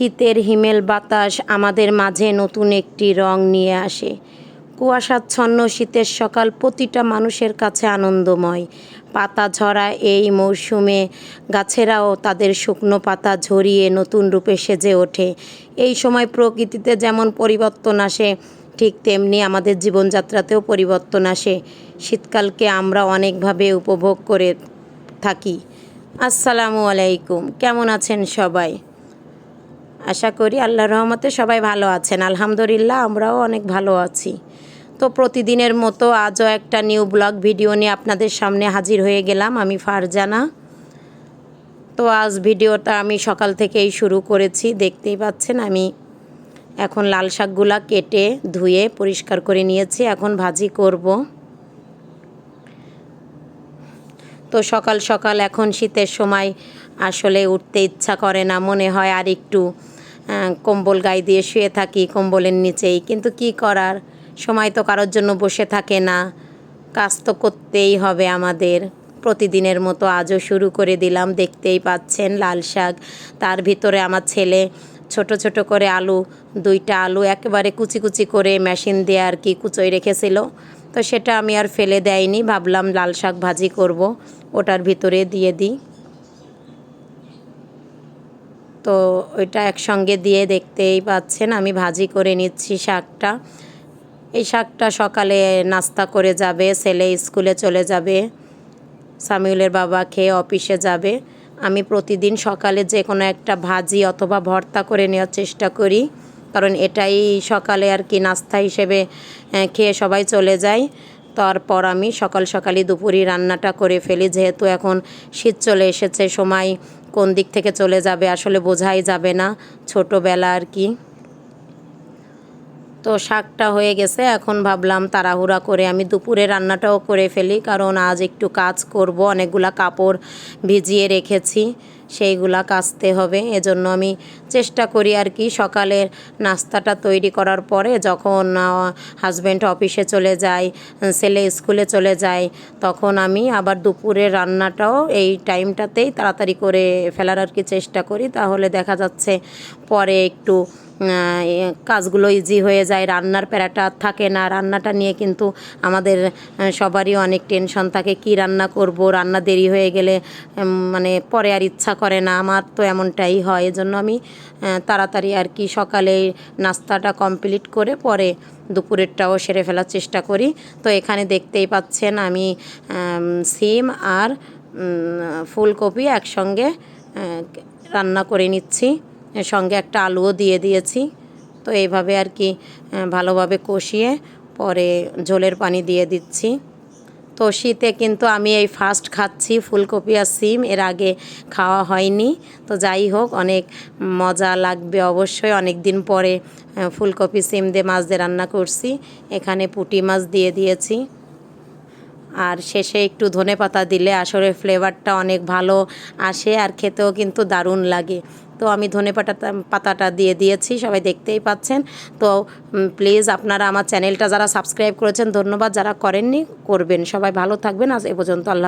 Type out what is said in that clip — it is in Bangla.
শীতের হিমেল বাতাস আমাদের মাঝে নতুন একটি রং নিয়ে আসে। কুয়াশাচ্ছন্ন শীতের সকাল প্রতিটা মানুষের কাছে আনন্দময়। পাতা ঝরা এই মৌসুমে গাছেরাও তাদের শুকনো পাতা ঝরিয়ে নতুন রূপে সেজে ওঠে। এই সময় প্রকৃতিতে যেমন পরিবর্তন আসে, ঠিক তেমনি আমাদের জীবনযাত্রাতেও পরিবর্তন আসে। শীতকালকে আমরা অনেকভাবে উপভোগ করে থাকি। আসসালামু আলাইকুম। কেমন আছেন সবাই? আশা করি আল্লাহর রহমতে সবাই ভালো আছেন। আলহামদুলিল্লাহ, আমরাও অনেক ভালো আছি। তো প্রতিদিনের মতো আজও একটা নিউ ব্লগ ভিডিও নিয়ে আপনাদের সামনে হাজির হয়ে গেলাম আমি ফারজানা। তো আজ ভিডিওটা আমি সকাল থেকেই শুরু করেছি, দেখতেই পাচ্ছেন আমি এখন লাল শাকগুলা কেটে ধুয়ে পরিষ্কার করে নিয়েছি, এখন ভাজি করব। তো সকাল সকাল এখন শীতের সময় আসলে উঠতে ইচ্ছা করে না, মনে হয় আর একটু কম্বল গায়ে দিয়ে শুয়ে থাকি, কম্বলের নিচেই। কিন্তু কি করার? সময় তো কারোর জন্য বসে থাকে না। কাজ তো করতেই হবে আমাদের। প্রতিদিনের মতো আজও শুরু করে দিলাম, দেখতেই পাচ্ছেন লাল শাক। তার ভিতরে আমার ছেলে ছোট ছোট করে আলু, দুইটা আলু একেবারে কুচি কুচি করে মেশিন দিয়ে আর কি কুচোয় রেখেছিল। তো সেটা আমি আর ফেলে দেয়নি, ভাবলাম লাল শাক ভাজি করব। ওটার ভিতরে দিয়ে দিই। তো ওইটা একসঙ্গে দিয়ে দেখতেই পাচ্ছেন, আমি ভাজি করে নিচ্ছি শাকটা। এই শাকটা সকালে নাস্তা করে যাবে, ছেলে স্কুলে চলে যাবে, সামিউলের বাবা খেয়ে অফিসে যাবে। আমি প্রতিদিন সকালে যে কোনো একটা ভাজি অথবা ভর্তা করে নেওয়ার চেষ্টা করি, কারণ এটাই সকালে আর কি নাস্তা হিসেবে খেয়ে সবাই চলে যায়। তারপর আমি সকাল সকালই দুপুরি রান্নাটা করে ফেলি, যেহেতু এখন শীত চলে এসেছে, সময় কোন দিক থেকে চলে যাবে আসলে বোঝাই যাবে না, ছোটোবেলা আর কি। তো শাকটা হয়ে গেছে, এখন ভাবলাম তাড়াহুড়া করে আমি দুপুরে রান্নাটাও করে ফেলি, কারণ আজ একটু কাজ করব, অনেকগুলা কাপড় ভিজিয়ে রেখেছি, সেইগুলা কাচতে হবে, এজন্য আমি চেষ্টা করি আর কি সকালের নাস্তাটা তৈরি করার পরে যখন হাজব্যান্ড অফিসে চলে যায় ছেলে স্কুলে চলে যায় তখন আমি আবার দুপুরের রান্নাটাও এই টাইমটাতেই তাড়াতাড়ি করে ফেলার আর কি চেষ্টা করি, তাহলে দেখা যাচ্ছে পরে একটু কাজগুলো ইজি হয়ে যায়, রান্নার প্যারাটা থাকে না। রান্নাটা নিয়ে কিন্তু আমাদের সবারই অনেক টেনশন থাকে, কি রান্না করব? রান্না দেরি হয়ে গেলে মানে পরে আর ইচ্ছা করে না। আমার তো এমনটাই হয়, এজন্য আমি তাড়াতাড়ি আর কি সকালে নাস্তাটা কমপ্লিট করে পরে দুপুরেরটাও সেরে ফেলার চেষ্টা করি। তো এখানে দেখতেই পাচ্ছেন আমি সিম আর ফুলকপি একসঙ্গে রান্না করে নিচ্ছি। সঙ্গে একটা আলুও দিয়ে দিয়েছি। তো এইভাবে আর কি ভালোভাবে কষিয়ে পরে ঝোলের পানি দিয়ে দিচ্ছি। তো শীতে কিন্তু আমি এই ফার্স্ট খাচ্ছি ফুলকপি আর সিম, এর আগে খাওয়া হয়নি। তো যাই হোক, অনেক মজা লাগবে অবশ্যই। অনেক দিন পরে ফুলকপি, সিম দিয়ে মাছ দিয়ে রান্না করছি। এখানে পুঁটি মাছ দিয়ে দিয়েছি। আর শেষে একটু ধনে পাতা দিলে আসলে ফ্লেভারটা অনেক ভালো আসে আর খেতেও কিন্তু দারুণ লাগে। তো আমি ধনে পাতাটা পাতাটা দিয়ে দিয়েছি, সবাই দেখতেই পাচ্ছেন। তো প্লিজ আপনারা আমার চ্যানেলটা যারা সাবস্ক্রাইব করেছেন, ধন্যবাদ। যারা করেননি, করবেন। সবাই ভালো থাকবেন। আজ এ পর্যন্ত আল্লাহ